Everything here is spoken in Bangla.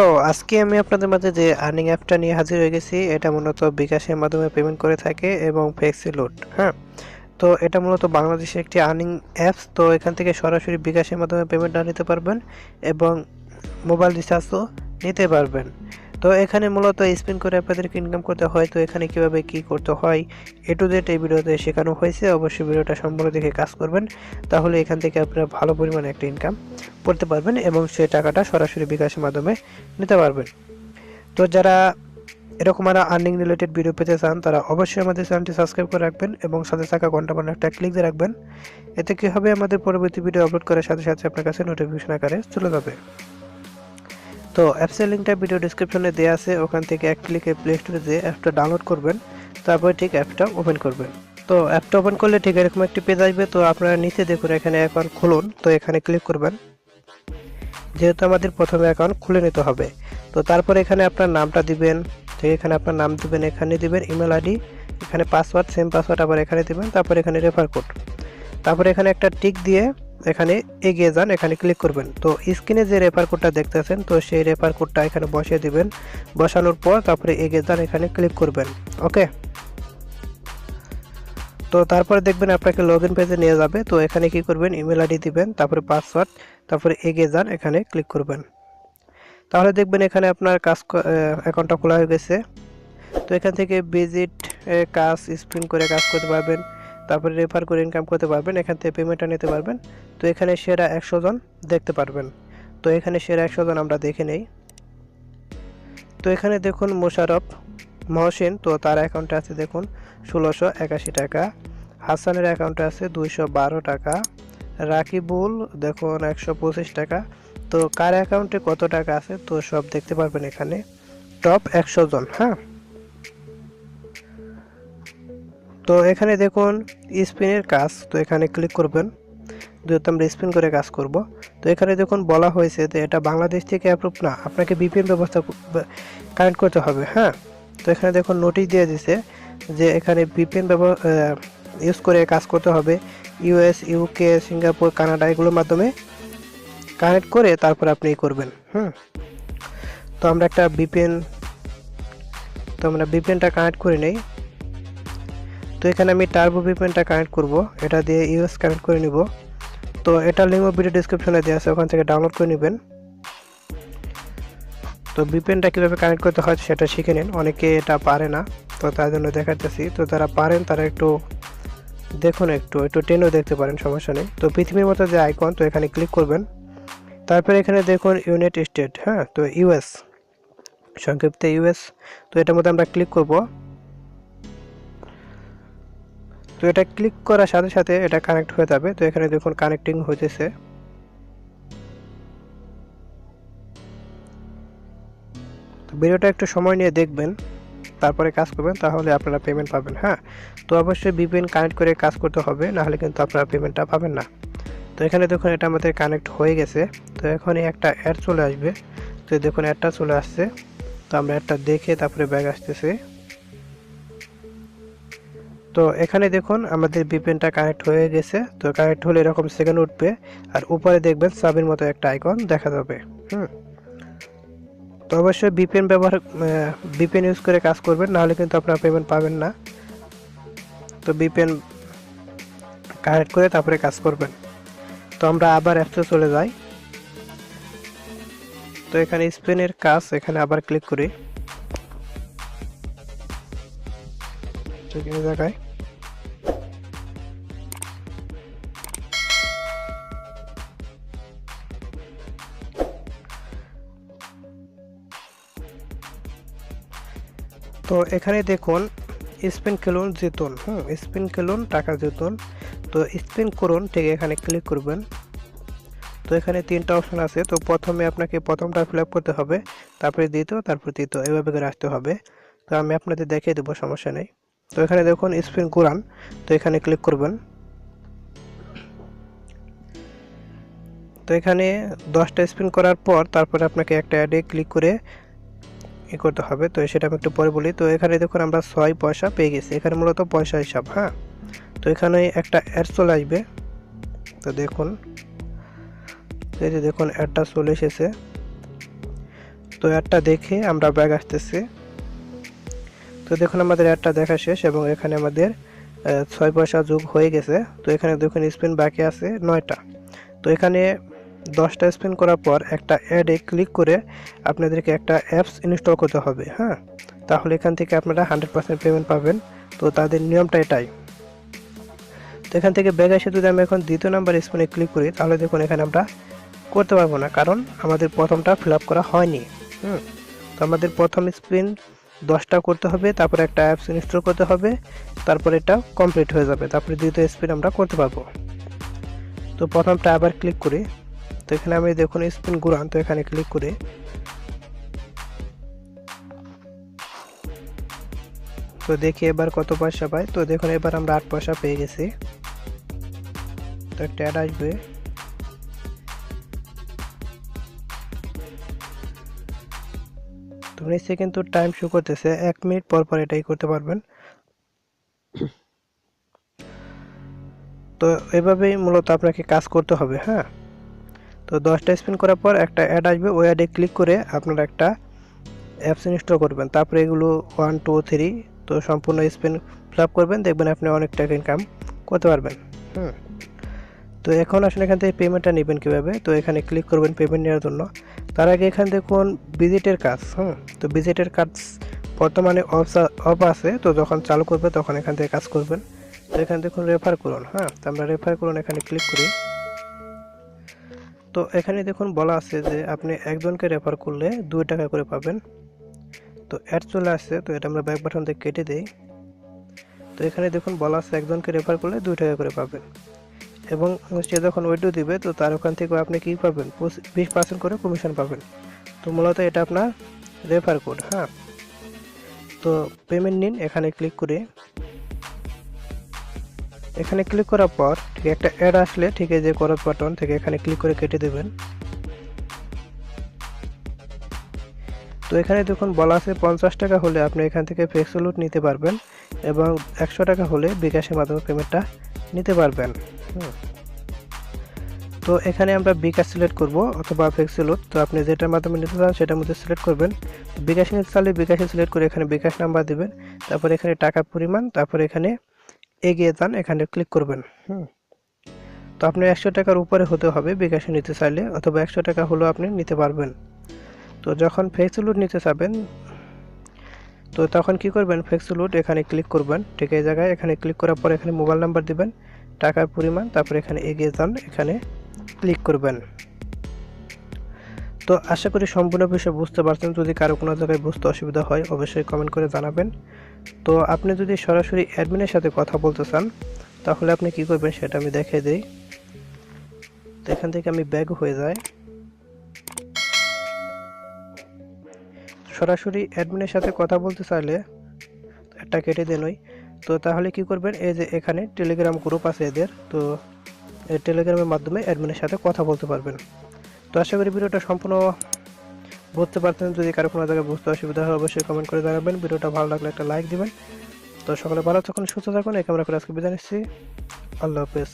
তো আজকে আমি আপনাদের মাঝে যে আর্নিং অ্যাপটা নিয়ে হাজির হয়ে গেছি, এটা মূলত বিকাশের মাধ্যমে পেমেন্ট করে থাকে এবং ফ্লেক্সি লোড হ্যাঁ? তো এটা মূলত বাংলাদেশের একটি আর্নিং অ্যাপস তো এখান থেকে সরাসরি বিকাশের মাধ্যমে পেমেন্টটা নিতে পারবেন এবং মোবাইল রিচার্জও নিতে পারবেন। তো এখানে মূলত স্পিন করে আপনাদেরকে ইনকাম করতে হয়, তো এখানে কীভাবে কি করতে হয়, এ টু জেড এই ভিডিওতে শেখানো হয়েছে, অবশ্যই ভিডিওটা সম্পূর্ণ দেখে কাজ করবেন, তাহলে এখান থেকে আপনারা ভালো পরিমাণে একটা ইনকাম করতে পারবেন এবং সেই টাকাটা সরাসরি বিকাশের মাধ্যমে নিতে পারবেন। তো যারা এরকম আরও আর্নিং রিলেটেড ভিডিও পেতে চান, তারা অবশ্যই আমাদের চ্যানেলটি সাবস্ক্রাইব করে রাখবেন এবং সাথে থাকা ঘণ্টা বান্না একটা ক্লিক দিয়ে রাখবেন। এতে কী হবে, আমাদের পরবর্তী ভিডিও আপলোড করার সাথে সাথে আপনার কাছে নোটিফিকেশন আকারে চলে যাবে। তো অ্যাপসের লিঙ্কটা ভিডিও ডিসক্রিপশনে দেওয়া আছে, ওখান থেকে এক ক্লিকে প্লে স্টোরে যেয়ে অ্যাপটা ডাউনলোড করবেন, তারপরে ঠিক অ্যাপটা ওপেন করবেন। তো অ্যাপটা ওপেন করলে ঠিক এরকম একটি পেজ আসবে, তো আপনারা নিচে দেখুন এখানে অ্যাকাউন্ট খুলুন, তো এখানে ক্লিক করবেন। যেহেতু আমাদের প্রথমে অ্যাকাউন্ট খুলে নিতে হবে, তো তারপরে এখানে আপনার নামটা দিবেন তো এখানে আপনার নাম দিবেন, এখানে দিবেন ইমেল আইডি, এখানে পাসওয়ার্ড সেম পাসওয়ার্ড আবার এখানে দিবেন, তারপর এখানে রেফার কোড তারপরে এখানে একটা টিক দিয়ে এখানে এগিয়ে যান, এখানে ক্লিক করবেন। তো স্ক্রিনে যে রেফার কোডটা দেখতেছেন, তো সেই রেফার কোডটা এখানে বসিয়ে দিবেন। বসানোর পর তারপরে এগিয়ে যান, এখানে ক্লিক করবেন। ওকে তো তারপরে দেখবেন আপনাকে লগ ইন পেজে নিয়ে যাবে। তো এখানে কি করবেন? ইমেল আইডি দিবেন, তারপরে পাসওয়ার্ড তারপরে এগিয়ে যান, এখানে ক্লিক করবেন। তাহলে দেখবেন এখানে আপনার কাজ অ্যাকাউন্টটা খোলা হয়ে গেছে। তো এখান থেকে ভিজিট কাজ স্প্রিন করে কাজ করতে পারবেন। তারপরে রেফার করে ইনকাম করতে পারবেন, এখান থেকে পেমেন্টটা নিতে পারবেন। তো এখানে সেরা একশো জন দেখতে পারবেন। তো এখানে সেরা একশো জন আমরা দেখে নেই। তো এখানে দেখুন মোশারফ মহসিন, তো তার অ্যাকাউন্টে আছে দেখুন ষোলোশো একাশি টাকা। হাসানের অ্যাকাউন্টে আছে দুইশো বারো টাকা। রাকিবুল দেখুন একশো পঁচিশ টাকা। তো কার অ্যাকাউন্টে কত টাকা আছে, তো সব দেখতে পারবেন এখানে। টপ একশো জন হ্যাঁ? তো এখানে দেখুন স্পিনের কাজ, তো এখানে ক্লিক করবেন। যেহেতু আমরা স্পিন করে কাজ করব, তো এখানে দেখুন বলা হয়েছে যে এটা বাংলাদেশ থেকে অ্যাপ্রুভ না, আপনাকে বিপিএন ব্যবস্থা কানেক্ট করতে হবে হ্যাঁ? তো এখানে দেখুন নোটিশ দিয়ে দিছে যে এখানে বিপিএন ইউজ করে কাজ করতে হবে। ইউএস ইউকে সিঙ্গাপুর কানাডা এগুলোর মাধ্যমে কানেক্ট করে তারপর আপনি করবেন, হুম? তো আমরা একটা বিপিএন তো আমরা বিপিএনটা কানেক্ট করে নেই। তো এখানে আমি টার্বো ভিপিএনটা কানেক্ট করব। এটা দিয়ে ইউএস কানেক্ট করে নিব। তো এটা লিঙ্ক ভিডিও ডিসক্রিপশনে দেওয়া আছে, ওখান থেকে ডাউনলোড করে নেবেন। তো ভিপিএনটা কীভাবে কানেক্ট করতে হয় সেটা শিখে নিন। অনেকে এটা পারে না, তো তার জন্য দেখাতেছি তো যারা পারেন তারা একটু দেখুন একটু একটু টেনও দেখতে পারেন, সমস্যা নেই। তো পৃথিবীর মতো যে আইকন তো এখানে ক্লিক করবেন। তারপরে এখানে দেখুন ইউনাইটেড স্টেট হ্যাঁ? তো ইউএস সংক্ষিপ্ত ইউএস তো এটার মধ্যে আমরা ক্লিক করব। তো এটা ক্লিক করার সাথে সাথে এটা কানেক্ট হয়ে যাবে। তো এখানে দেখুন কানেক্টিং হইতেছে। তো ভিডিওটা একটু সময় নিয়ে দেখবেন, তারপরে কাজ করবেন, তাহলে আপনারা পেমেন্ট পাবেন হ্যাঁ? তো অবশ্যই ভিপিএন কানেক্ট করে কাজ করতে হবে, নাহলে কিন্তু আপনারা পেমেন্টটা পাবেন না। তো এখানে দেখুন এটা আমাদের কানেক্ট হয়ে গেছে। তো এখনই একটা অ্যাড চলে আসবে। তো দেখুন অ্যাডটা চলে আসছে। তো আমরা অ্যাডটা দেখে তারপরে ব্যাগ আসতেছে। তো এখানে দেখুন আমাদের বিপিএনটা কানেক্ট হয়ে গেছে। তো কানেক্ট হলে এরকম সেকেন্ড উঠবে। আর উপরে দেখবেন সাবের মতো একটা আইকন দেখা যাবে। হুম। তো অবশ্যই বিপিএন ব্যবহার বিপিএন ইউজ করে কাজ করবেন, নাহলে কিন্তু আপনারা পেমেন্ট পাবেন না। তো বিপিএন কানেক্ট করে তারপরে কাজ করবেন। তো আমরা আবার অ্যাপসে চলে যাই। তো এখানে স্পেনের কাজ, এখানে আবার ক্লিক করি। এই জায়গায়। তো এখানে দেখুন, স্পিন খেলুন জিতুন, হুম, স্পিন খেলুন টাকা জিতুন। তো স্পিন করুন, ঠিক এখানে ক্লিক করবেন। তো এখানে তিনটা অপশন আছে। তো প্রথমে আপনাকে প্রথমটা ফিল করতে হবে, তারপরে দ্বিতীয়, তারপর তৃতীয়, এভাবে করে আসতে হবে। তো আমি আপনাদের দেখিয়ে দেবো, সমস্যা নেই। তো এখানে দেখুন স্পিন কোরআন তো এখানে ক্লিক করবেন। তো এখানে দশটা স্পিন করার পর তারপরে আপনাকে একটা অ্যাডে ক্লিক করে ই করতে হবে। তো সেটা আমি একটু পরে বলি। তো এখানে দেখুন আমরা ছয় পয়সা পেয়ে গেছি। এখানে মূলত পয়সা হিসাব হ্যাঁ? তো এখানে একটা অ্যাড চলে আসবে। তো দেখুন এই যে দেখুন অ্যাডটা চলে এসেছে। তো অ্যাডটা দেখে আমরা ব্যাগ আসতেছি। তো দেখুন আমাদের অ্যাডটা দেখা শেষ এবং এখানে আমাদের ছয় পয়সা যোগ হয়ে গেছে। তো এখানে দেখুন স্পিন বাকি আছে নয়টা। তো এখানে দশটা স্পিন করার পর একটা অ্যাডে ক্লিক করে আপনাদেরকে একটা অ্যাপস ইনস্টল করতে হবে হ্যাঁ? তাহলে এখান থেকে আপনারা হান্ড্রেড পার্সেন্ট পেমেন্ট পাবেন। তো তাদের নিয়মটা এটাই। তো এখান থেকে ব্যাগ এসে যদি আমি এখন দ্বিতীয় নাম্বার স্পিনে ক্লিক করি, তাহলে দেখুন এখানে আমরা করতে পারব না, কারণ আমাদের প্রথমটা ফিল করা হয়নি, হুম? তো আমাদের প্রথম স্পিন দশটা করতে হবে, তারপরে একটা অ্যাপস ইনস্টল করতে হবে, তারপর এটা কমপ্লিট হয়ে যাবে। তারপরে দ্বিতীয় স্পিন আমরা করতে পারব। তো প্রথমটা আবার ক্লিক করি, তো এখানে আমি দেখুন স্পিন ঘুরান, তো এখানে ক্লিক করে। তো দেখি এবার কত পয়সা পাই তো দেখুন এবার আমরা আট পয়সা পেয়ে গেছি। তো একটা অ্যাড আসবে। তো নিচে কিন্তু টাইম শো করতেছে, এক মিনিট পর পর এটাই করতে পারবেন। তো এভাবেই মূলত আপনাকে কাজ করতে হবে হ্যাঁ? তো দশটা স্পিন করার পর একটা অ্যাড আসবে, ওই অ্যাডে ক্লিক করে আপনারা একটা অ্যাপস ইনস্টল করবেন। তারপরে এগুলো ওয়ান টু থ্রি তো সম্পূর্ণ স্পিন ফিল করবেন, দেখবেন আপনি অনেক টাকা ইনকাম করতে পারবেন, হুম? তো এখন আসলে এখান থেকে পেমেন্টটা নেবেন কীভাবে? তো এখানে ক্লিক করবেন পেমেন্ট নেওয়ার জন্য। তার আগে এখান দেখুন ভিজিটের কাজ, হুম? তো ভিজিটের কাজ বর্তমানে অফ অফ আছে। তো যখন চালু করবে তখন এখান থেকে কাজ করবেন। তো এখানে দেখুন রেফার করুন হ্যাঁ? তো আমরা রেফার করুন, এখানে ক্লিক করি। তো এখানে দেখুন বলা আছে যে আপনি একজনকে রেফার করলে দুই টাকা করে পাবেন। তো অ্যাড চলে আসছে, তো এটা আমরা ব্যাক বাটন থেকে কেটে দিই। তো এখানে দেখুন বলা আছে একজনকে রেফার করলে দুই টাকা করে পাবেন। এবং সে যখন উইডো দিবে, তো তার ওখান থেকে আপনি কী পাবেন? বিশ পার্সেন্ট করে কমিশন পাবেন। তো মূলত এটা আপনার রেফার কোড হ্যাঁ? তো পেমেন্ট নিন, এখানে ক্লিক করে। এখানে ক্লিক করার পর ঠিক একটা অ্যাড আসলে, ঠিক এই যে করার বাটন থেকে এখানে ক্লিক করে কেটে দেবেন। তো এখানে দেখুন, বলা আছে পঞ্চাশ টাকা হলে আপনি এখান থেকে ফ্লেক্সিলুট নিতে পারবেন এবং একশো টাকা হলে বিকাশের মাধ্যমে পেমেন্টটা নিতে পারবেন। তো এখানে আমরা বিকাশ সিলেক্ট করব অথবা ফ্লেক্সিলুট তো আপনি যেটার মাধ্যমে নিতে চান সেটার মধ্যে সিলেক্ট করবেন। বিকাশে নিতে চাইলে বিকাশে সিলেক্ট করে এখানে বিকাশ নাম্বার দেবেন। তারপর এখানে টাকার পরিমাণ, তারপর এখানে এগিয়ে যান, এখানে ক্লিক করবেন। হুম। তো আপনি একশো টাকার উপরে হতে হবে বিকাশে নিতে চাইলে, অথবা একশো টাকা হলেও আপনি নিতে পারবেন। তো যখন ফ্লেক্সিলুট নিতে চাবেন, তো তখন কি করবেন? ফ্লেক্সিলুট এখানে ক্লিক করবেন। ঠিক এই জায়গায় এখানে ক্লিক করার পর এখানে মোবাইল নাম্বার দিবেন, টাকার পরিমাণ, তারপর এখানে এগিয়ে যান, এখানে ক্লিক করবেন। তো আশা করি সম্পূর্ণ বিষয় বুঝতে পারছেন। যদি কারও কোনো জায়গায় বুঝতে অসুবিধা হয়, অবশ্যই কমেন্ট করে জানাবেন। তো আপনি যদি সরাসরি অ্যাডমিনের সাথে কথা বলতে চান, তাহলে আপনি কি করবেন সেটা আমি দেখে দিই। তো এখান থেকে আমি ব্যাগ হয়ে যাই সরাসরি অ্যাডমিনের সাথে কথা বলতে চাইলে একটা কেটে দেন ওই তো তাহলে কি করবেন, এই যে এখানে টেলিগ্রাম গ্রুপ আছে এদের, তো এই টেলিগ্রামের মাধ্যমে অ্যাডমিনের সাথে কথা বলতে পারবেন। তো আশা করি ভিডিওটা সম্পূর্ণ বুঝতে পারতেন যদি কারও কোনো জায়গায় বুঝতে অসুবিধা হয়, অবশ্যই কমেন্ট করে জানাবেন। ভিডিওটা ভালো লাগলে একটা লাইক দিবেন। তো সকলে ভালো থাকুন, সুস্থ থাকুন। এই ক্যামেরা করে আজকে বিদায় নিচ্ছি। আল্লাহ হাফেজ।